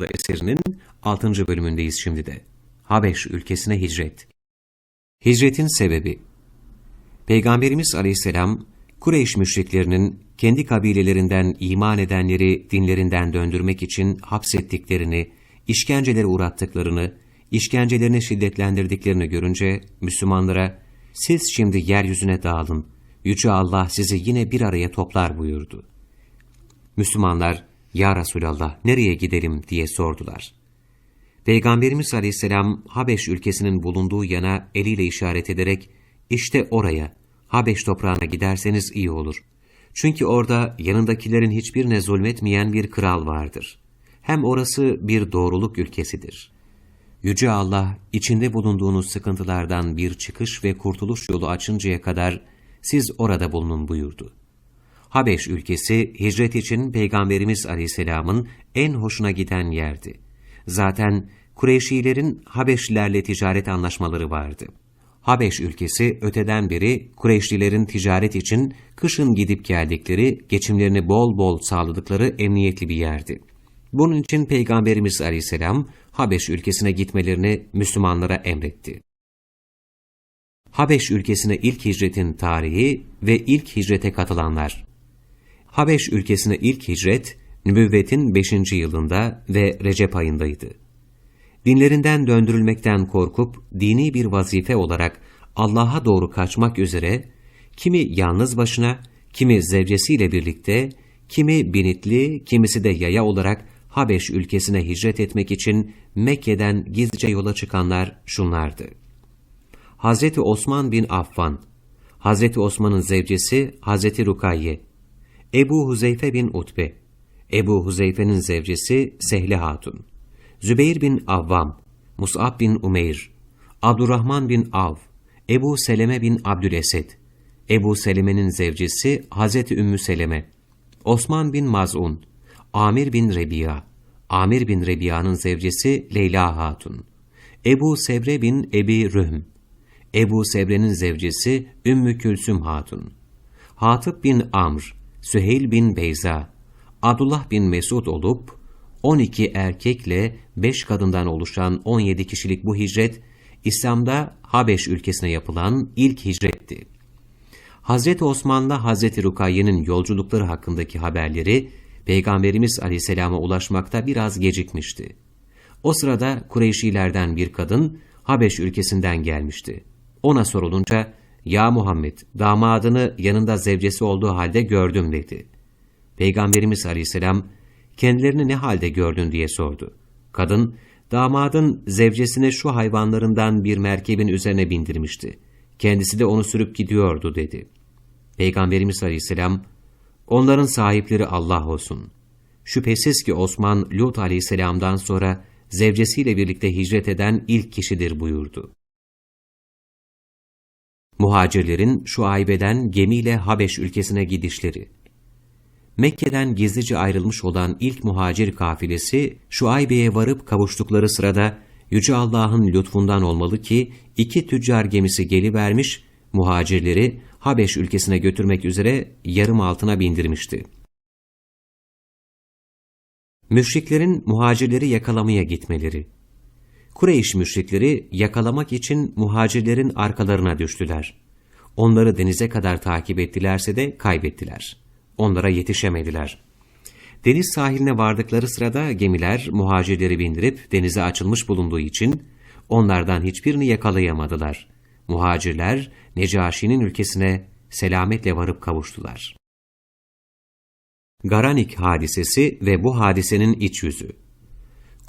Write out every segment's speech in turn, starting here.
adlı eserinin 6. bölümündeyiz şimdi de. Habeş ülkesine hicret. Hicretin sebebi Peygamberimiz aleyhisselam, Kureyş müşriklerinin kendi kabilelerinden iman edenleri dinlerinden döndürmek için hapsettiklerini, işkencelere uğrattıklarını, işkencelerini şiddetlendirdiklerini görünce Müslümanlara, siz şimdi yeryüzüne dağılın, Yüce Allah sizi yine bir araya toplar buyurdu. Müslümanlar, Ya Resulallah nereye gidelim diye sordular. Peygamberimiz aleyhisselam Habeş ülkesinin bulunduğu yana eliyle işaret ederek, işte oraya, Habeş toprağına giderseniz iyi olur. Çünkü orada yanındakilerin hiçbirine zulmetmeyen bir kral vardır. Hem orası bir doğruluk ülkesidir. Yüce Allah, içinde bulunduğunuz sıkıntılardan bir çıkış ve kurtuluş yolu açıncaya kadar siz orada bulunun buyurdu. Habeş ülkesi hicret için Peygamberimiz Aleyhisselam'ın en hoşuna giden yerdi. Zaten Kureyşilerin Habeşlilerle ticaret anlaşmaları vardı. Habeş ülkesi öteden beri Kureyşlilerin ticaret için kışın gidip geldikleri, geçimlerini bol bol sağladıkları emniyetli bir yerdi. Bunun için Peygamberimiz Aleyhisselam Habeş ülkesine gitmelerini Müslümanlara emretti. Habeş ülkesine ilk hicretin tarihi ve ilk hicrete katılanlar. Habeş ülkesine ilk hicret, nübüvvetin 5. yılında ve Recep ayındaydı. Dinlerinden döndürülmekten korkup dini bir vazife olarak Allah'a doğru kaçmak üzere, kimi yalnız başına, kimi zevcesiyle birlikte, kimi binitli, kimisi de yaya olarak Habeş ülkesine hicret etmek için Mekke'den gizlice yola çıkanlar şunlardı. Hazreti Osman bin Affan, Hazreti Osman'ın zevcesi Hazreti Rukayye, Ebu Huzeyfe bin Utbe, Ebu Huzeyfe'nin zevcesi Sehle Hatun, Zübeyir bin Avvam, Mus'ab bin Umeyr, Abdurrahman bin Av, Ebu Seleme bin Abdülesed, Ebu Seleme'nin zevcesi Hazreti Ümmü Seleme, Osman bin Maz'un, Amir bin Rebiya, Amir bin Rebiya'nın zevcesi Leyla Hatun, Ebu Sebre bin Ebi Rühm, Ebu Sebre'nin zevcesi Ümmü Külsüm Hatun, Hatip bin Amr, Süheyl bin Beyza, Abdullah bin Mesud olup, 12 erkekle 5 kadından oluşan 17 kişilik bu hicret, İslam'da Habeş ülkesine yapılan ilk hicretti. Hazreti Osman'la Hazreti Rukayye'nin yolculukları hakkındaki haberleri, Peygamberimiz Aleyhisselam'a ulaşmakta biraz gecikmişti. O sırada Kureyşilerden bir kadın Habeş ülkesinden gelmişti. Ona sorulunca, ''Ya Muhammed, damadını yanında zevcesi olduğu halde gördüm.'' dedi. Peygamberimiz Aleyhisselam, kendilerini ne halde gördün diye sordu. Kadın, damadın zevcesine şu hayvanlarından bir merkebin üzerine bindirmişti. Kendisi de onu sürüp gidiyordu dedi. Peygamberimiz Aleyhisselam, onların sahipleri Allah olsun. Şüphesiz ki Osman, Lut Aleyhisselam'dan sonra zevcesiyle birlikte hicret eden ilk kişidir buyurdu. Muhacirlerin şu aybeden gemiyle Habeş ülkesine gidişleri Mekke'den gizlice ayrılmış olan ilk muhacir kafilesi Şuaybe'ye varıp kavuştukları sırada Yüce Allah'ın lütfundan olmalı ki iki tüccar gemisi gelivermiş, muhacirleri Habeş ülkesine götürmek üzere yarım altına bindirmişti. Müşriklerin muhacirleri yakalamaya gitmeleri Kureyş müşrikleri yakalamak için muhacirlerin arkalarına düştüler. Onları denize kadar takip ettilerse de kaybettiler. Onlara yetişemediler. Deniz sahiline vardıkları sırada gemiler muhacirleri bindirip denize açılmış bulunduğu için onlardan hiçbirini yakalayamadılar. Muhacirler Necaşi'nin ülkesine selametle varıp kavuştular. Garanik hadisesi ve bu hadisenin iç yüzü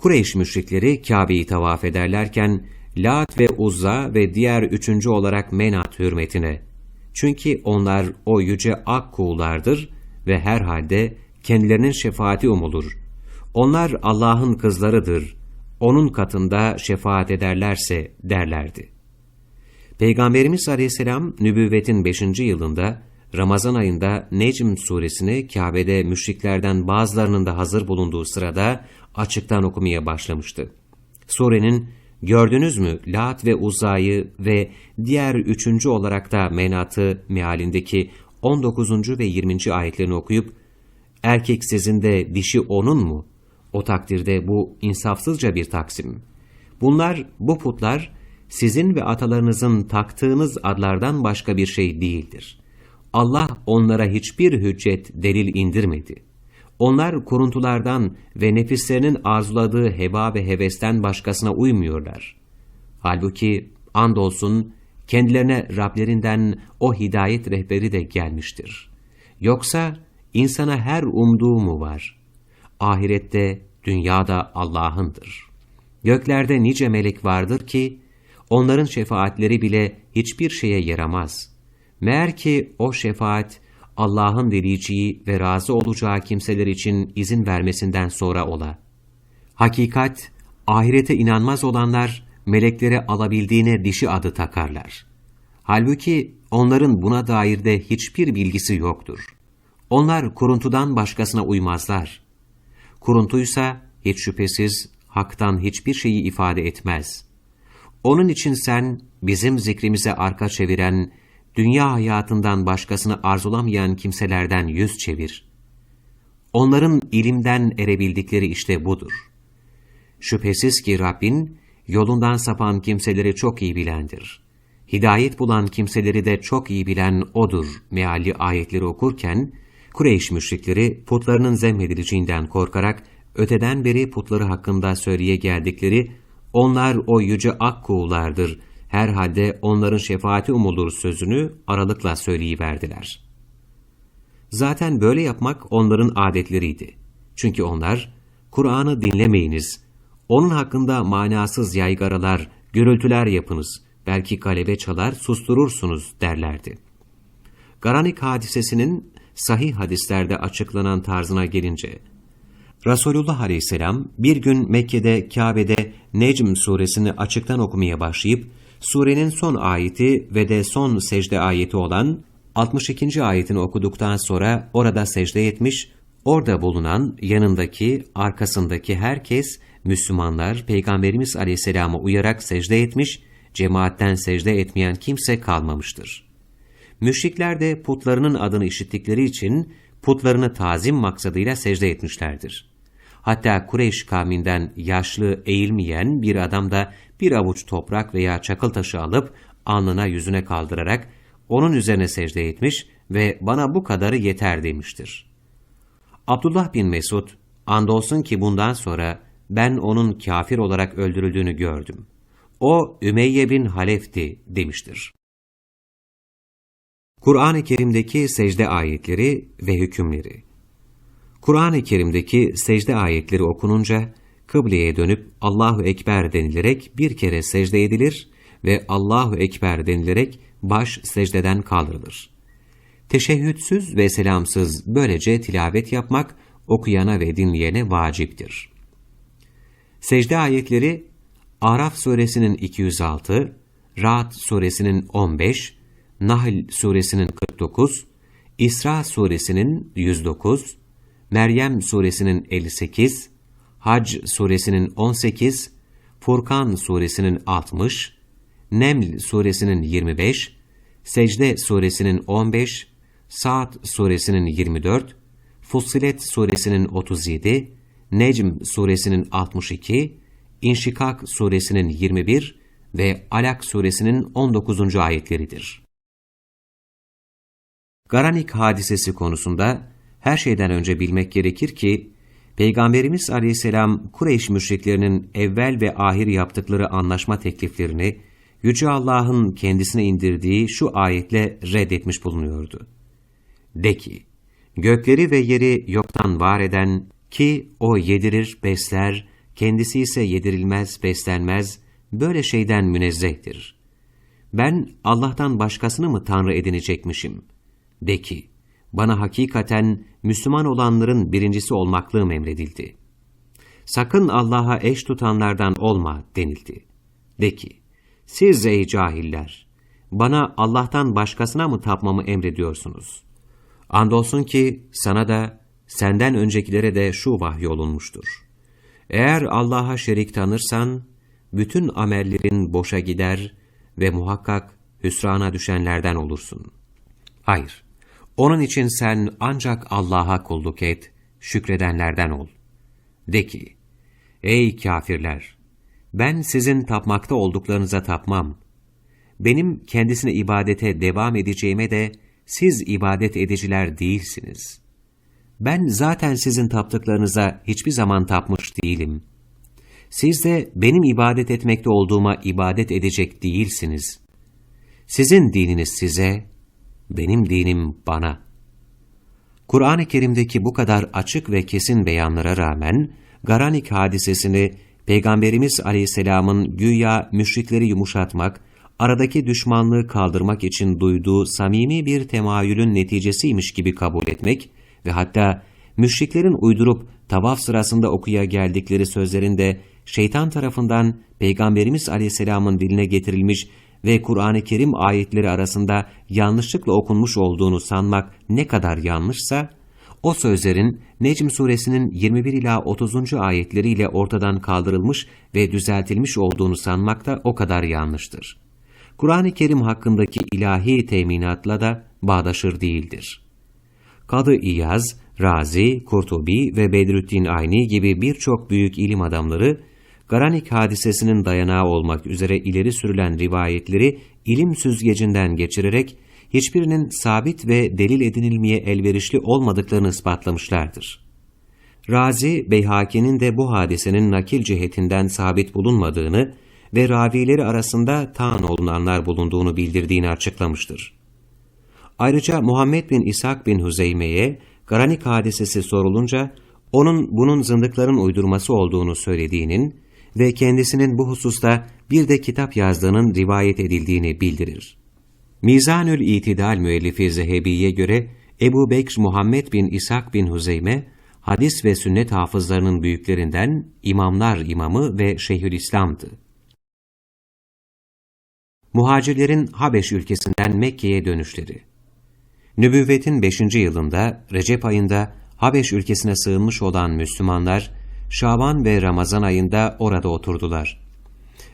Kureyş müşrikleri Kabe'yi tavaf ederlerken Lat ve Uzza ve diğer üçüncü olarak Menat hürmetine. Çünkü onlar o yüce ak kuğulardır ve herhalde kendilerinin şefaati umulur. Onlar Allah'ın kızlarıdır. Onun katında şefaat ederlerse derlerdi. Peygamberimiz Aleyhisselam nübüvvetin 5. yılında Ramazan ayında Necm suresini Kabe'de müşriklerden bazılarının da hazır bulunduğu sırada açıktan okumaya başlamıştı. Surenin gördünüz mü Lat ve Uzay'ı ve diğer üçüncü olarak da Menat'ı mealindeki 19. ve 20. ayetlerini okuyup erkek sizin de dişi onun mu? O takdirde bu insafsızca bir taksim. Bunlar, bu putlar, sizin ve atalarınızın taktığınız adlardan başka bir şey değildir. Allah onlara hiçbir hüccet, delil indirmedi. Onlar kuruntulardan ve nefislerinin arzuladığı heba ve hevesten başkasına uymuyorlar. Halbuki andolsun kendilerine Rablerinden o hidayet rehberi de gelmiştir. Yoksa insana her umduğu mu var? Ahirette, dünyada Allah'ındır. Göklerde nice melek vardır ki, onların şefaatleri bile hiçbir şeye yaramaz. Meğer ki o şefaat, Allah'ın dileyeceği ve razı olacağı kimseler için izin vermesinden sonra ola. Hakikat, ahirete inanmaz olanlar, meleklere alabildiğine dişi adı takarlar. Halbuki onların buna dair de hiçbir bilgisi yoktur. Onlar kuruntudan başkasına uymazlar. Kuruntuysa hiç şüphesiz haktan hiçbir şeyi ifade etmez. Onun için sen bizim zikrimize arka çeviren, dünya hayatından başkasını arzulamayan kimselerden yüz çevir. Onların ilimden erebildikleri işte budur. Şüphesiz ki Rabbin, yolundan sapan kimseleri çok iyi bilendir. Hidayet bulan kimseleri de çok iyi bilen O'dur mealli ayetleri okurken, Kureyş müşrikleri putlarının zemmedileceğinden korkarak öteden beri putları hakkında söyleye geldikleri onlar o yüce akkuğulardır, herhalde onların şefaati umulur sözünü aralıkla söyleyiverdiler. Zaten böyle yapmak onların adetleriydi. Çünkü onlar, Kur'an'ı dinlemeyiniz, onun hakkında manasız yaygaralar, gürültüler yapınız, belki galebe çalar susturursunuz derlerdi. Garanik hadisesinin sahih hadislerde açıklanan tarzına gelince, Resulullah Aleyhisselam bir gün Mekke'de Kabe'de Necm suresini açıktan okumaya başlayıp surenin son ayeti ve de son secde ayeti olan 62. ayetini okuduktan sonra orada secde etmiş, orada bulunan yanındaki, arkasındaki herkes Müslümanlar Peygamberimiz Aleyhisselam'a uyarak secde etmiş, cemaatten secde etmeyen kimse kalmamıştır. Müşrikler de putlarının adını işittikleri için putlarını tazim maksadıyla secde etmişlerdir. Hatta Kureyş kavminden yaşlı, eğilmeyen bir adam da bir avuç toprak veya çakıl taşı alıp alnına yüzüne kaldırarak onun üzerine secde etmiş ve bana bu kadarı yeter demiştir. Abdullah bin Mesud, andolsun ki bundan sonra ben onun kafir olarak öldürüldüğünü gördüm. O Ümeyye bin Halef'ti demiştir. Kur'an-ı Kerim'deki secde ayetleri ve hükümleri Kur'an-ı Kerim'deki secde ayetleri okununca, kıbleye dönüp Allahu Ekber denilerek bir kere secde edilir ve Allahu Ekber denilerek baş secdeden kaldırılır. Teşehhütsüz ve selamsız böylece tilavet yapmak okuyana ve dinleyene vaciptir. Secde ayetleri Araf suresinin 206, Ra'd suresinin 15, Nahl suresinin 49, İsra suresinin 109, Meryem suresinin 58, Hac suresinin 18, Furkan suresinin 60, Neml suresinin 25, Secde suresinin 15, Sa'd suresinin 24, Fussilet suresinin 37, Necm suresinin 62, İnşikak suresinin 21 ve Alak suresinin 19. ayetleridir. Garanik hadisesi konusunda her şeyden önce bilmek gerekir ki, Peygamberimiz aleyhisselam Kureyş müşriklerinin evvel ve ahir yaptıkları anlaşma tekliflerini Yüce Allah'ın kendisine indirdiği şu ayetle reddetmiş bulunuyordu. De ki, gökleri ve yeri yoktan var eden ki o yedirir, besler, kendisi ise yedirilmez, beslenmez, böyle şeyden münezzehtir. Ben Allah'tan başkasını mı Tanrı edinecekmişim? De ki, bana hakikaten Müslüman olanların birincisi olmaklığım emredildi. Sakın Allah'a eş tutanlardan olma denildi. De ki, siz ey cahiller, bana Allah'tan başkasına mı tapmamı emrediyorsunuz? Andolsun ki sana da, senden öncekilere de şu vahyolunmuştur. Eğer Allah'a şerik tanırsan, bütün amellerin boşa gider ve muhakkak hüsrana düşenlerden olursun. Hayır, onun için sen ancak Allah'a kulluk et, şükredenlerden ol. De ki, ey kafirler! Ben sizin tapmakta olduklarınıza tapmam. Benim kendisine ibadete devam edeceğime de siz ibadet ediciler değilsiniz. Ben zaten sizin taptıklarınıza hiçbir zaman tapmış değilim. Siz de benim ibadet etmekte olduğuma ibadet edecek değilsiniz. Sizin dininiz size, benim dinim bana. Kur'an-ı Kerim'deki bu kadar açık ve kesin beyanlara rağmen, Garanik hadisesini Peygamberimiz Aleyhisselam'ın güya müşrikleri yumuşatmak, aradaki düşmanlığı kaldırmak için duyduğu samimi bir temayülün neticesiymiş gibi kabul etmek ve hatta müşriklerin uydurup tavaf sırasında okuya geldikleri sözlerinde şeytan tarafından Peygamberimiz Aleyhisselam'ın diline getirilmiş ve Kur'an-ı Kerim ayetleri arasında yanlışlıkla okunmuş olduğunu sanmak ne kadar yanlışsa, o sözlerin Necm suresinin 21 ila 30. ayetleriyle ortadan kaldırılmış ve düzeltilmiş olduğunu sanmak da o kadar yanlıştır. Kur'an-ı Kerim hakkındaki ilahi teminatla da bağdaşır değildir. Kadı İyaz, Razi, Kurtubi ve Bedrüddin Ayni gibi birçok büyük ilim adamları, Garanik hadisesinin dayanağı olmak üzere ileri sürülen rivayetleri ilim süzgecinden geçirerek, hiçbirinin sabit ve delil edinilmeye elverişli olmadıklarını ispatlamışlardır. Razi, Beyhaki'nin de bu hadisenin nakil cihetinden sabit bulunmadığını ve ravileri arasında taan olunanlar bulunduğunu bildirdiğini açıklamıştır. Ayrıca Muhammed bin İshak bin Hüzeyme'ye Garanik hadisesi sorulunca, onun bunun zındıkların uydurması olduğunu söylediğinin ve kendisinin bu hususta bir de kitap yazdığının rivayet edildiğini bildirir. Mizanül İtidal müellifi Zehebi'ye göre Ebu Bekr Muhammed bin İshak bin Huzeyme, hadis ve sünnet hafızlarının büyüklerinden imamlar imamı ve Şeyhülislam'dı. Muhacirlerin Habeş ülkesinden Mekke'ye dönüşleri Nübüvvetin 5. yılında Recep ayında Habeş ülkesine sığınmış olan Müslümanlar, Şaban ve Ramazan ayında orada oturdular.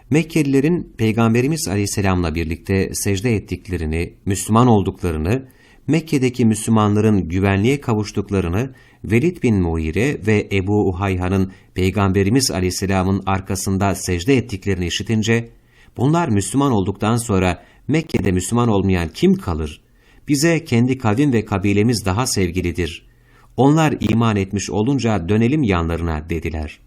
Mekkelilerin Peygamberimiz Aleyhisselam'la birlikte secde ettiklerini, Müslüman olduklarını, Mekke'deki Müslümanların güvenliğe kavuştuklarını, Velid bin Muire ve Ebu Uhayha'nın Peygamberimiz Aleyhisselam'ın arkasında secde ettiklerini işitince, bunlar Müslüman olduktan sonra Mekke'de Müslüman olmayan kim kalır? Bize kendi kavim ve kabilemiz daha sevgilidir. Onlar iman etmiş olunca dönelim yanlarına dediler.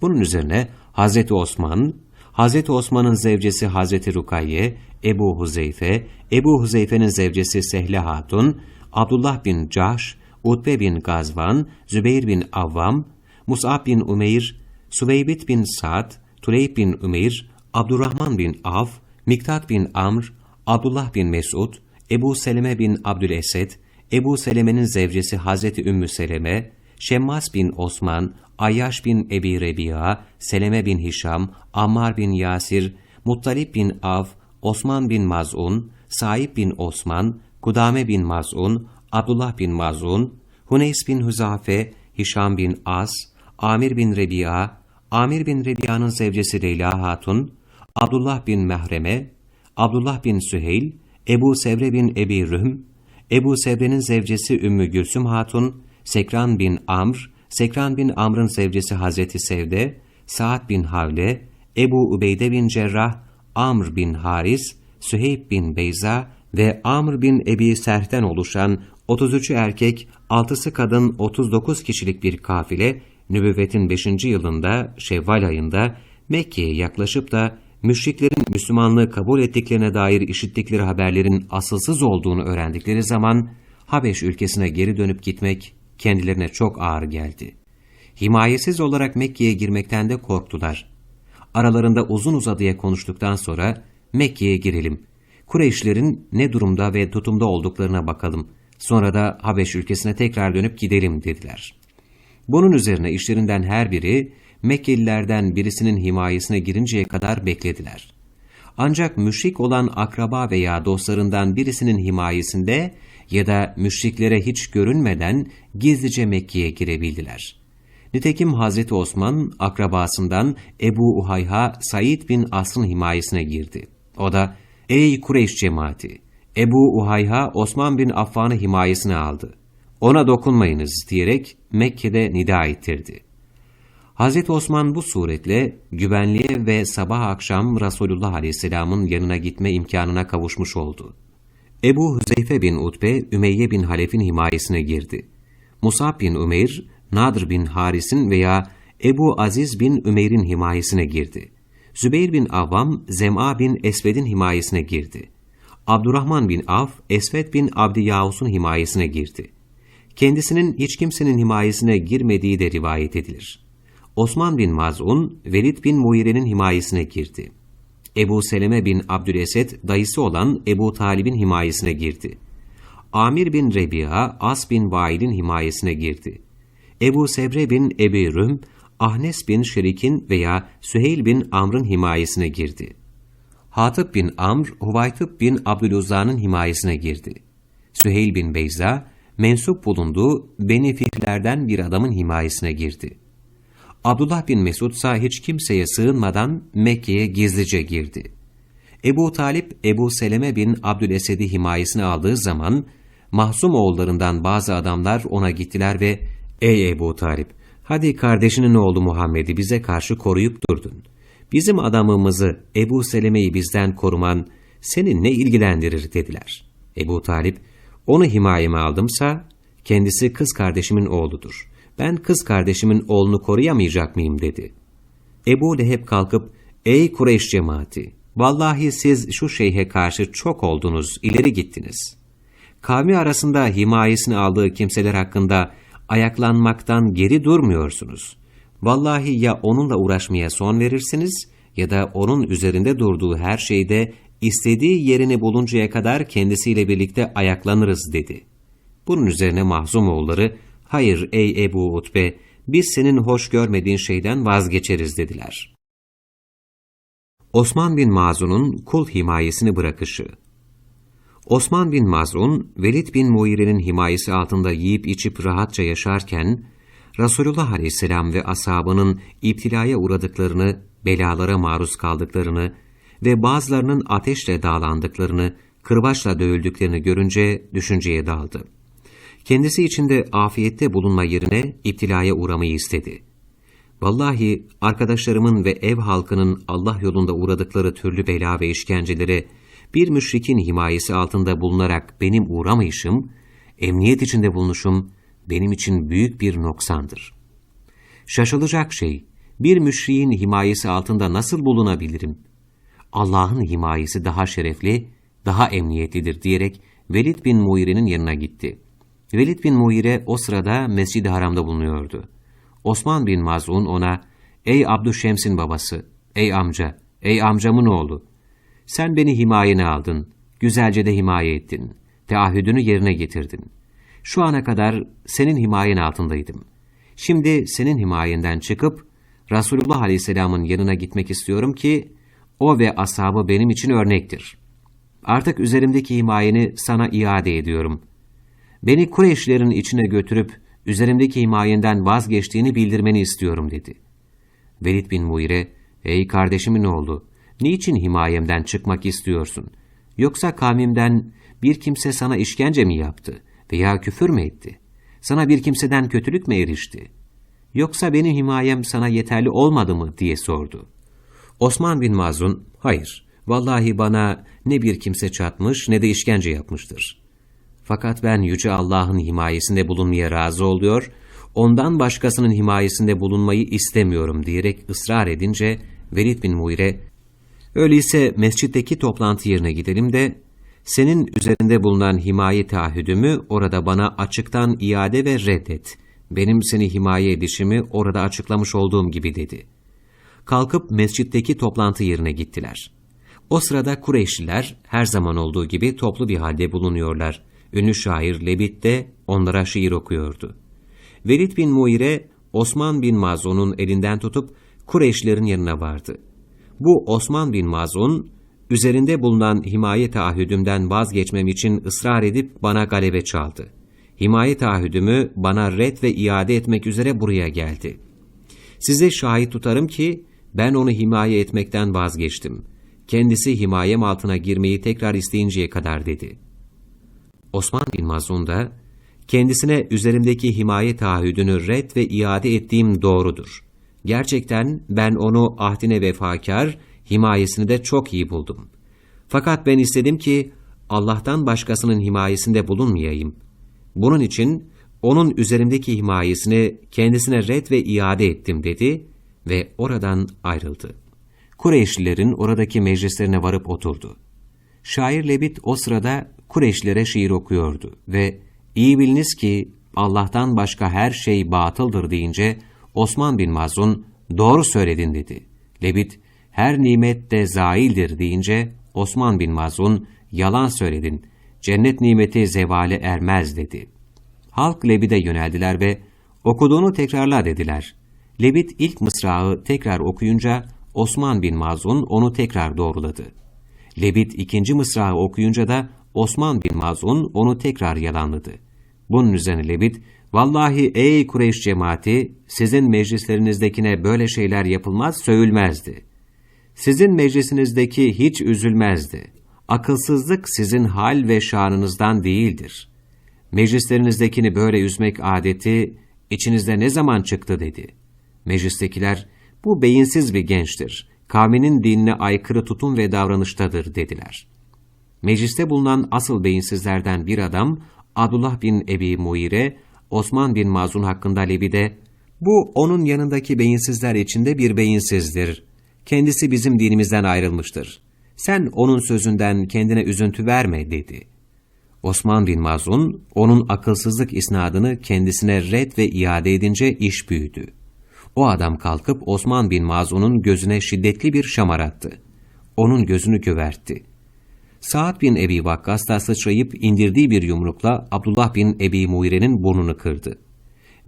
Bunun üzerine Hazreti Osman, Hazreti Osman'ın zevcesi Hazreti Rukayye, Ebu Huzeyfe, Ebu Huzeyfe'nin zevcesi Sehle Hatun, Abdullah bin Cahş, Utbe bin Gazvan, Zübeyir bin Avvam, Mus'ab bin Umeyr, Süveybit bin Sa'd, Tuleyb bin Umeyr, Abdurrahman bin Av, Miktat bin Amr, Abdullah bin Mesud, Ebu Seleme bin Abdülesed, Ebu Seleme'nin zevcesi Hazreti Ümmü Seleme, Şemmas bin Osman, Ayyaş bin Ebi Rebi'a, Seleme bin Hişam, Ammar bin Yasir, Muttalip bin Av, Osman bin Maz'un, Saib bin Osman, Kudame bin Maz'un, Abdullah bin Maz'un, Huneys bin Hüzafe, Hişam bin As, Amir bin Rebi'a, Amir bin Rebia'nın zevcesi Leyla Hatun, Abdullah bin Mehreme, Abdullah bin Süheyl, Ebu Sevre bin Ebi Rühm, Ebu Sevre'nin zevcesi Ümmü Gülsüm Hatun, Sekran bin Amr, Sekran bin Amr'ın zevcesi Hazreti Sevde, Sa'd bin Havle, Ebu Ubeyde bin Cerrah, Amr bin Haris, Süheyb bin Beyza ve Amr bin Ebi Serh'ten oluşan 33 erkek, 6'sı kadın 39 kişilik bir kafile, nübüvvetin 5. yılında Şevval ayında Mekke'ye yaklaşıp da müşriklerin Müslümanlığı kabul ettiklerine dair işittikleri haberlerin asılsız olduğunu öğrendikleri zaman Habeş ülkesine geri dönüp gitmek kendilerine çok ağır geldi. Himayesiz olarak Mekke'ye girmekten de korktular. Aralarında uzun uzadıya konuştuktan sonra Mekke'ye girelim. Kureyşlerin ne durumda ve tutumda olduklarına bakalım. Sonra da Habeş ülkesine tekrar dönüp gidelim dediler. Bunun üzerine işlerinden her biri Mekkelilerden birisinin himayesine girinceye kadar beklediler. Ancak müşrik olan akraba veya dostlarından birisinin himayesinde ya da müşriklere hiç görünmeden gizlice Mekke'ye girebildiler. Nitekim Hazreti Osman akrabasından Ebu Uhayha Said bin As'ın himayesine girdi. O da ''Ey Kureyş cemaati! Ebu Uhayha Osman bin Affan'ı himayesine aldı. Ona dokunmayınız.'' diyerek Mekke'de nida ettirdi. Hz. Osman bu suretle güvenliğe ve sabah akşam Resulullah Aleyhisselam'ın yanına gitme imkanına kavuşmuş oldu. Ebu Hüzeyfe bin Utbe, Ümeyye bin Halef'in himayesine girdi. Musab bin Ümeyr, Nadir bin Haris'in veya Ebu Aziz bin Ümeyr'in himayesine girdi. Zübeyir bin Avvam, Zem'a bin Esved'in himayesine girdi. Abdurrahman bin Af, Esved bin Abdi Yavus'un himayesine girdi. Kendisinin hiç kimsenin himayesine girmediği de rivayet edilir. Osman bin Maz'un, Velid bin Muire'nin himayesine girdi. Ebu Seleme bin Abdülesed, dayısı olan Ebu Talib'in himayesine girdi. Amir bin Rebi'a, As bin Vail'in himayesine girdi. Ebu Sebre bin Ebi Rüm, Ahnes bin Şerik'in veya Süheyl bin Amr'ın himayesine girdi. Hatip bin Amr, Huvaytip bin Abdüluzza'nın himayesine girdi. Süheyl bin Beyza, mensup bulunduğu Beni Fihrlerden bir adamın himayesine girdi. Abdullah bin Mesud ise hiç kimseye sığınmadan Mekke'ye gizlice girdi. Ebu Talip, Ebu Seleme bin Abdülesed'i himayesine aldığı zaman, mahzum oğullarından bazı adamlar ona gittiler ve ''Ey Ebu Talip, hadi kardeşinin oğlu Muhammed'i bize karşı koruyup durdun. Bizim adamımızı Ebu Seleme'yi bizden koruman seni ne ilgilendirir?'' dediler. Ebu Talip, onu himayeme aldımsa kendisi kız kardeşimin oğludur. Ben kız kardeşimin oğlunu koruyamayacak mıyım dedi. Ebu Leheb kalkıp ey Kureyş cemaati vallahi siz şu şeyhe karşı çok oldunuz ileri gittiniz. Kavmi arasında himayesini aldığı kimseler hakkında ayaklanmaktan geri durmuyorsunuz. Vallahi ya onunla uğraşmaya son verirsiniz ya da onun üzerinde durduğu her şeyde istediği yerini buluncaya kadar kendisiyle birlikte ayaklanırız dedi. Bunun üzerine mahzum oğulları, hayır ey Ebu Utbe, biz senin hoş görmediğin şeyden vazgeçeriz dediler. Osman bin Mazun'un kul himayesini bırakışı Osman bin Mazun, Velid bin Muire'nin himayesi altında yiyip içip rahatça yaşarken, Resulullah Aleyhisselam ve ashabının iptilaya uğradıklarını, belalara maruz kaldıklarını ve bazılarının ateşle dağlandıklarını, kırbaçla dövüldüklerini görünce düşünceye daldı. Kendisi içinde afiyette bulunma yerine iptilaya uğramayı istedi. Vallahi arkadaşlarımın ve ev halkının Allah yolunda uğradıkları türlü bela ve işkencelere bir müşrikin himayesi altında bulunarak benim uğramayışım, emniyet içinde bulunuşum benim için büyük bir noksandır. Şaşılacak şey, bir müşriğin himayesi altında nasıl bulunabilirim? Allah'ın himayesi daha şerefli, daha emniyetlidir diyerek Velid bin Muire'nin yanına gitti. Velid bin Muire o sırada Mescid-i Haram'da bulunuyordu. Osman bin Maz'un ona, ''Ey Abdüşşems'in babası, ey amca, ey amcamın oğlu, sen beni himayene aldın, güzelce de himaye ettin, teahhüdünü yerine getirdin. Şu ana kadar senin himayen altındaydım. Şimdi senin himayenden çıkıp Resulullah Aleyhisselam'ın yanına gitmek istiyorum ki o ve ashabı benim için örnektir. Artık üzerimdeki himayeni sana iade ediyorum. Beni Kureyşlerin içine götürüp üzerimdeki himayenden vazgeçtiğini bildirmeni istiyorum dedi. Velid bin Muire, ey kardeşimin oğlu, niçin himayemden çıkmak istiyorsun? Yoksa kavmimden bir kimse sana işkence mi yaptı veya küfür mü etti? Sana bir kimseden kötülük mü erişti? Yoksa benim himayem sana yeterli olmadı mı diye sordu. Osman bin Mazun, hayır, vallahi bana ne bir kimse çatmış ne de işkence yapmıştır. Fakat ben Yüce Allah'ın himayesinde bulunmaya razı oluyor, ondan başkasının himayesinde bulunmayı istemiyorum diyerek ısrar edince Velid bin Muire, öyleyse mescitteki toplantı yerine gidelim de senin üzerinde bulunan himaye taahhüdümü orada bana açıktan iade ve reddet. Benim seni himaye edişimi orada açıklamış olduğum gibi dedi. Kalkıp mescitteki toplantı yerine gittiler. O sırada Kureyşliler her zaman olduğu gibi toplu bir halde bulunuyorlar. Ünlü şair Lebit de onlara şiir okuyordu. Velid bin Muire, Osman bin Mazun'un elinden tutup Kureyşlerin yanına vardı. Bu Osman bin Mazun, üzerinde bulunan himaye taahhüdümden vazgeçmem için ısrar edip bana galebe çaldı. Himaye taahhüdümü bana red ve iade etmek üzere buraya geldi. Size şahit tutarım ki ben onu himaye etmekten vazgeçtim. Kendisi himayem altına girmeyi tekrar isteyinceye kadar dedi. Osman bin Mazun da, kendisine üzerimdeki himaye taahhüdünü red ve iade ettiğim doğrudur. Gerçekten ben onu ahdine vefakar, himayesini de çok iyi buldum. Fakat ben istedim ki Allah'tan başkasının himayesinde bulunmayayım. Bunun için onun üzerimdeki himayesini kendisine red ve iade ettim dedi ve oradan ayrıldı. Kureyşlilerin oradaki meclislerine varıp oturdu. Şair Lebit o sırada Kureyşlilere şiir okuyordu ve iyi biliniz ki Allah'tan başka her şey batıldır deyince Osman bin Mazun doğru söyledin dedi. Lebit her nimet de zaildir deyince Osman bin Mazun yalan söyledin cennet nimeti zevale ermez dedi. Halk Lebit'e yöneldiler ve okuduğunu tekrarla dediler. Lebit ilk mısrağı tekrar okuyunca Osman bin Mazun onu tekrar doğruladı. Lebit ikinci mısrağı okuyunca da Osman bin Mazun onu tekrar yalanladı. Bunun üzerine Lebit, Vallahi ey Kureyş cemaati, sizin meclislerinizdekine böyle şeyler yapılmaz söyülmezdi. Sizin meclisinizdeki hiç üzülmezdi. Akılsızlık sizin hal ve şanınızdan değildir. Meclislerinizdekini böyle üzmek adeti içinizde ne zaman çıktı dedi. Meclistekiler, bu beyinsiz bir gençtir. Kavminin dinine aykırı tutum ve davranıştadır dediler. Mecliste bulunan asıl beyinsizlerden bir adam, Abdullah bin Ebi Muire, Osman bin Mazun hakkında Lebi'de, bu onun yanındaki beyinsizler içinde bir beyinsizdir. Kendisi bizim dinimizden ayrılmıştır. Sen onun sözünden kendine üzüntü verme dedi. Osman bin Mazun, onun akılsızlık isnadını kendisine red ve iade edince iş büyüdü. O adam kalkıp Osman bin Mazun'un gözüne şiddetli bir şamar attı. Onun gözünü gövertti. Sa'd bin Ebi Vakkas da sıçrayıp indirdiği bir yumrukla Abdullah bin Ebi Muire'nin burnunu kırdı.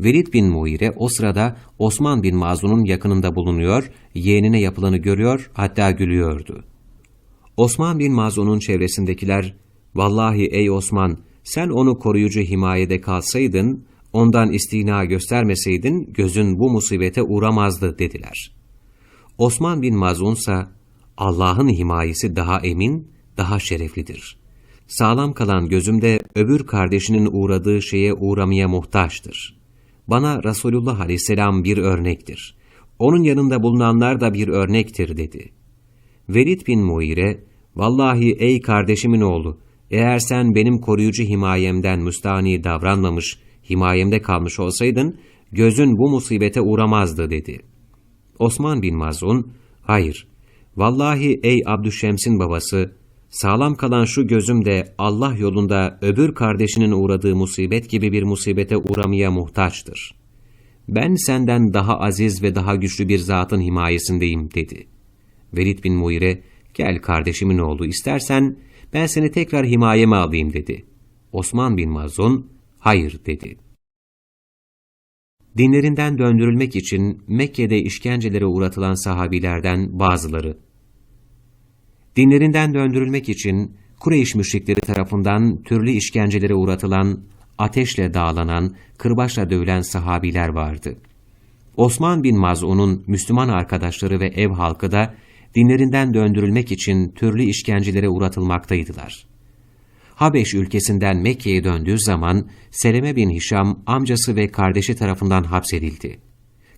Velid bin Muire o sırada Osman bin Mazun'un yakınında bulunuyor, yeğenine yapılanı görüyor, hatta gülüyordu. Osman bin Mazun'un çevresindekiler, ''Vallahi ey Osman, sen onu koruyucu himayede kalsaydın, ondan istina göstermeseydin gözün bu musibete uğramazdı.'' dediler. Osman bin Mazun ise, Allah'ın himayesi daha emin, daha şereflidir. Sağlam kalan gözümde öbür kardeşinin uğradığı şeye uğramaya muhtaçtır. Bana Resulullah aleyhisselam bir örnektir. Onun yanında bulunanlar da bir örnektir dedi. Velid bin Muire, Vallahi ey kardeşimin oğlu, eğer sen benim koruyucu himayemden müstani davranmamış, himayemde kalmış olsaydın, gözün bu musibete uğramazdı dedi. Osman bin Mazun, hayır, vallahi ey Abdüşşems'in babası, sağlam kalan şu gözüm de Allah yolunda öbür kardeşinin uğradığı musibet gibi bir musibete uğramaya muhtaçtır. Ben senden daha aziz ve daha güçlü bir zatın himayesindeyim dedi. Velid bin Muire, gel kardeşimin oğlu istersen ben seni tekrar himayeme alayım dedi. Osman bin Mazun, hayır dedi. Dinlerinden döndürülmek için Mekke'de işkencelere uğratılan sahabilerden bazıları, dinlerinden döndürülmek için Kureyş müşrikleri tarafından türlü işkencelere uğratılan, ateşle dağlanan, kırbaçla dövülen sahabiler vardı. Osman bin Maz'un'un Müslüman arkadaşları ve ev halkı da dinlerinden döndürülmek için türlü işkencelere uğratılmaktaydılar. Habeş ülkesinden Mekke'ye döndüğü zaman Seleme bin Hişam amcası ve kardeşi tarafından hapsedildi.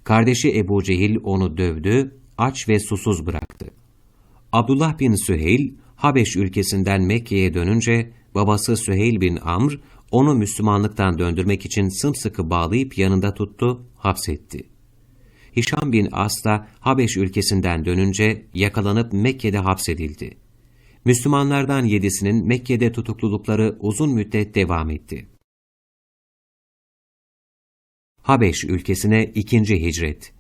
Kardeşi Ebu Cehil onu dövdü, aç ve susuz bıraktı. Abdullah bin Süheyl, Habeş ülkesinden Mekke'ye dönünce babası Süheyl bin Amr, onu Müslümanlıktan döndürmek için sımsıkı bağlayıp yanında tuttu, hapsetti. Hişam bin As da Habeş ülkesinden dönünce yakalanıp Mekke'de hapsedildi. Müslümanlardan yedisinin Mekke'de tutuklulukları uzun müddet devam etti. Habeş ülkesine ikinci hicret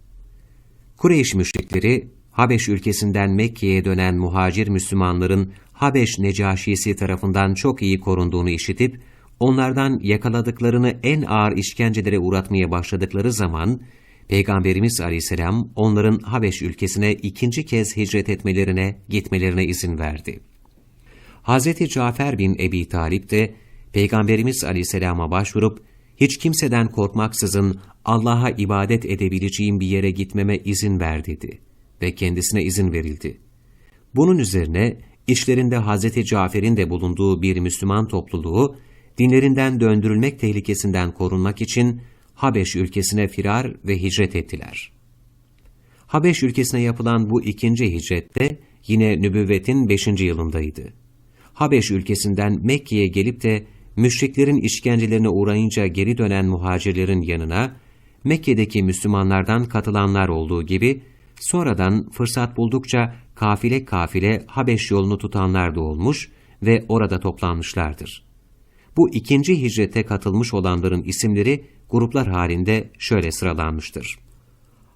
Kureyş müşrikleri, Habeş ülkesinden Mekke'ye dönen muhacir Müslümanların Habeş Necaşisi tarafından çok iyi korunduğunu işitip, onlardan yakaladıklarını en ağır işkencelere uğratmaya başladıkları zaman, Peygamberimiz Aleyhisselam onların Habeş ülkesine ikinci kez hicret etmelerine, gitmelerine izin verdi. Hz. Cafer bin Ebi Talip de Peygamberimiz Aleyhisselam'a başvurup hiç kimseden korkmaksızın Allah'a ibadet edebileceğim bir yere gitmeme izin ver dedi ve kendisine izin verildi. Bunun üzerine içlerinde Hz. Cafer'in de bulunduğu bir Müslüman topluluğu dinlerinden döndürülmek tehlikesinden korunmak için Habeş ülkesine firar ve hicret ettiler. Habeş ülkesine yapılan bu ikinci hicrette yine nübüvvetin 5. yılındaydı. Habeş ülkesinden Mekke'ye gelip de müşriklerin işkencelerine uğrayınca geri dönen muhacirlerin yanına Mekke'deki Müslümanlardan katılanlar olduğu gibi sonradan fırsat buldukça kafile kafile Habeş yolunu tutanlar da olmuş ve orada toplanmışlardır. Bu ikinci hicrete katılmış olanların isimleri gruplar halinde şöyle sıralanmıştır.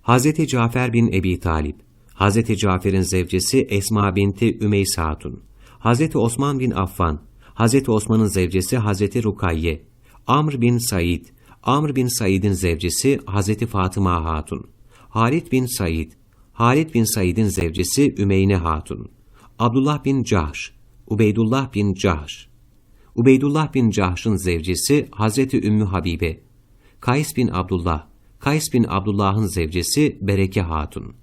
Hz. Cafer bin Ebi Talip, Hz. Cafer'in zevcesi Esma binti Ümeys Hatun, Hz. Osman bin Affan, Hz. Osman'ın zevcesi Hz. Rukayye, Amr bin Said, Amr bin Said'in zevcesi Hz. Fatıma Hatun, Halid bin Said, Halid bin Said'in zevcesi Ümeyne Hatun, Abdullah bin Cahş, Ubeydullah bin Cahş, Ubeydullah bin Cahş'ın zevcesi Hazreti Ümmü Habibe, Kays bin Abdullah, Kays bin Abdullah'ın zevcesi Bereke Hatun,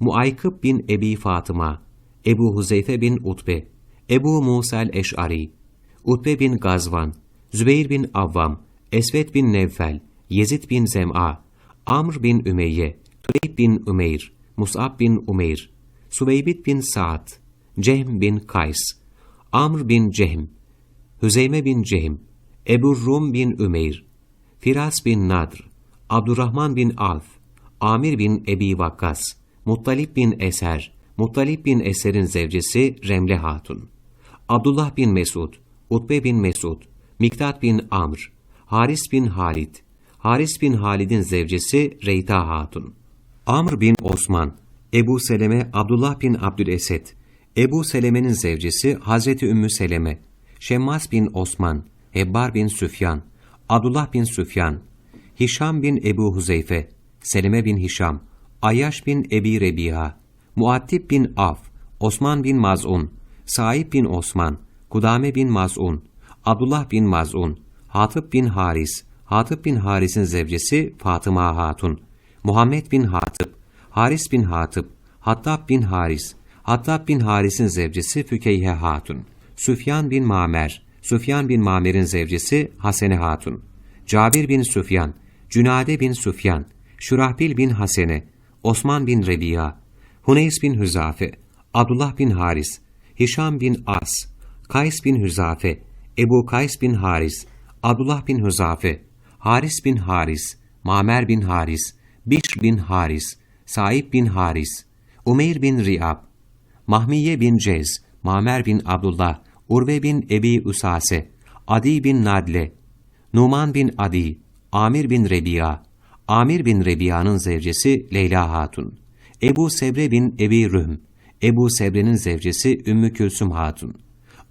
Muaykıp bin Ebi Fatıma, Ebu Huzeyfe bin Utbe, Ebu Musel Eş'ari, Utbe bin Gazvan, Zübeyir bin Avvam, Esvet bin Nevfel, Yezid bin Zem'a, Amr bin Ümeyye, Tuleyb bin Ümeyr, Mus'ab bin Umeyr, Suveybit bin Sa'd, Cehm bin Kays, Amr bin Cehm, Hüzeyme bin Cehim, Ebu Rum bin Ümeyr, Firas bin Nadr, Abdurrahman bin Alf, Amir bin Ebi Vakkas, Muttalip bin Eser, Muttalip bin Eser'in zevcesi Remle Hatun, Abdullah bin Mesud, Utbe bin Mesud, Miktat bin Amr, Haris bin Halid, Haris bin Halid'in zevcesi Reyta Hatun, Amr bin Osman, Ebu Seleme Abdullah bin Abdülesed, Ebu Seleme'nin zevcesi Hazreti Ümmü Seleme, Şemmas bin Osman, Hebbar bin Süfyan, Abdullah bin Süfyan, Hişam bin Ebu Huzeyfe, Seleme bin Hişam, Ayyaş bin Ebi Rebiha, Muattib bin Af, Osman bin Maz'un, Saib bin Osman, Kudame bin Maz'un, Abdullah bin Maz'un, Hatip bin Haris, Hatip bin Haris'in zevcesi Fatıma Hatun, Muhammed bin Hatip, Haris bin Hatip, Hattab bin Haris, Hattab bin Haris'in zevcesi Fükeyhe Hatun, Süfyan bin Mamer, Süfyan bin Mamer'in zevcesi Hasene Hatun, Cabir bin Süfyan, Cünade bin Süfyan, Şurahbil bin Hasene, Osman bin Rebiya, Huneys bin Hüzafe, Abdullah bin Haris, Hişam bin As, Kays bin Hüzafe, Ebu Kays bin Haris, Abdullah bin Hüzafe, Haris bin Haris, Mamer bin Haris, Bişr bin Haris, Saib bin Haris, Umeyr bin Riyab, Mahmiye bin Cez, Mamer bin Abdullah, Urve bin Ebi Usase, Adi bin Nadle, Numan bin Adi, Amir bin Rebiya, Amir bin Rebiya'nın zevcesi Leyla Hatun, Ebu Sebre bin Ebi Rühm, Ebu Sebre'nin zevcesi Ümmü Külsüm Hatun,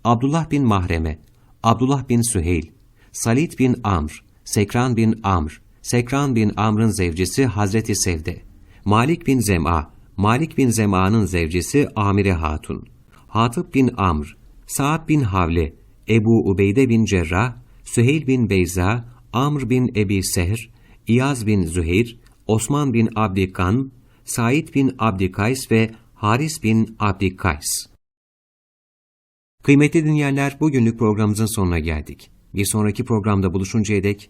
Abdullah bin Mahreme, Abdullah bin Süheyl, Salit bin Amr, Sekran bin Amr, Sekran bin Amr'ın zevcesi Hazreti Sevde, Malik bin Zem'a, Malik bin Zem'a'nın zevcesi Amire Hatun, Hatip bin Amr, Sa'd bin Havle, Ebu Ubeyde bin Cerrah, Süheyl bin Beyza, Amr bin Ebi Sehr, İyaz bin Züheyr, Osman bin Abdikan, Said bin Abdikays ve Haris bin Abdikays. Kıymetli dinleyenler, bugünlük programımızın sonuna geldik. Bir sonraki programda buluşuncaya dek